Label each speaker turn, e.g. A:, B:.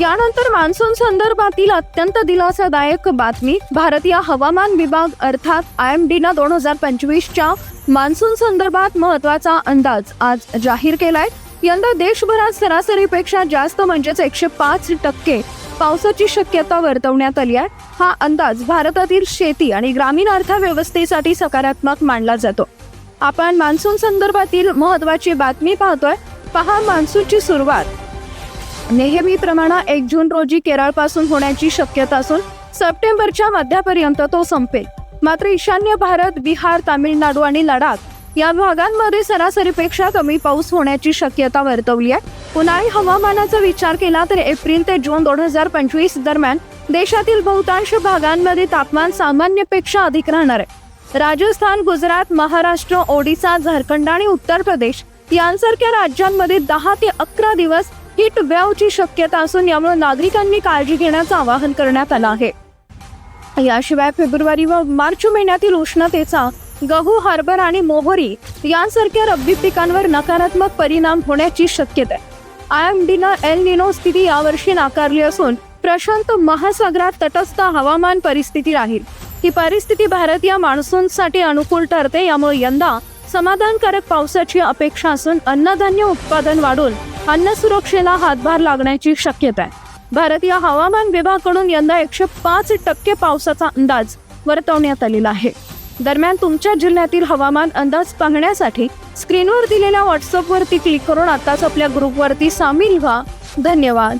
A: यानंतर मान्सून संदर्भातील अत्यंत दिलासादायक बातमी भारतीय हवामान विभाग अर्थात आय एम डीनं दोन हजार पंचवीसच्या मान्सून संदर्भात महत्त्वाचा अंदाज आज जाहीर केलाय. यंदा देशभरात सरासरीपेक्षा जास्त म्हणजेच एकशे पाच टक्के पावसाची शक्यता वर्तवण्यात आली आहे. हा अंदाज भारतातील शेती आणि ग्रामीण अर्थव्यवस्थेसाठी सकारात्मक मानला जातो. आपण मान्सून संदर्भातील महत्वाची बातमी पाहतोय. पहा मान्सूनची सुरुवात. नेहमीप्रमाणे एक जून रोजी केरळपासून होण्याची शक्यता असून सप्टेंबरच्या मध्यापर्यंत तो संपेल. मात्र ईशान्य भारत बिहार तामिळनाडू आणि लडाख या भागांमध्ये सरासरीपेक्षा कमी पाऊस होण्याची शक्यता वर्तवली आहे. उन्हाळी हवामानाचा विचार केला तर एप्रिल ते जून दोन हजार पंचवीस दरम्यान देशातील बहुतांश भागांमध्ये तापमान सामान्यपेक्षा अधिक राहणार आहे. राजस्थान गुजरात महाराष्ट्र ओडिसा झारखंड आणि उत्तर प्रदेश यांसारख्या राज्यांमध्ये दहा ते अकरा दिवस हिट वेवची शक्यता असून यामुळे नागरिकांनी काळजी घेण्याचं आवाहन करण्यात आलं आहे. याशिवाय फेब्रुवारी व मार्च महिन्यातील उष्णतेचा गहू हार्बर आणि मोहरी यांसारख्या रब्बी पिकांवर नकारात्मक परिणाम होण्याची शक्यता आहे. आय एम डीनं एल निनो स्थिती यावर्षी नाकारली असून प्रशांत महासागरात तटस्थ हवामान परिस्थिती राहील. ही परिस्थिती भारतीय मान्सूनसाठी अनुकूल ठरते यामुळे यंदा समाधानकारक पावसाची अपेक्षा असून अन्नधान्य उत्पादन वाढून अन्न सुरक्षेला हातभार लागण्याची शक्यता आहे. भारतीय हवामान विभागाकडून यंदा एकशे पाच टक्के पावसाचा अंदाज वर्तवण्यात आलेला आहे. दरम्यान तुमच्या जिल्ह्यातील हवामान अंदाज पाहण्यासाठी स्क्रीनवर दिलेल्या व्हॉट्सअपवरती क्लिक करून आताच आपल्या ग्रुपवरती सामील व्हा. धन्यवाद.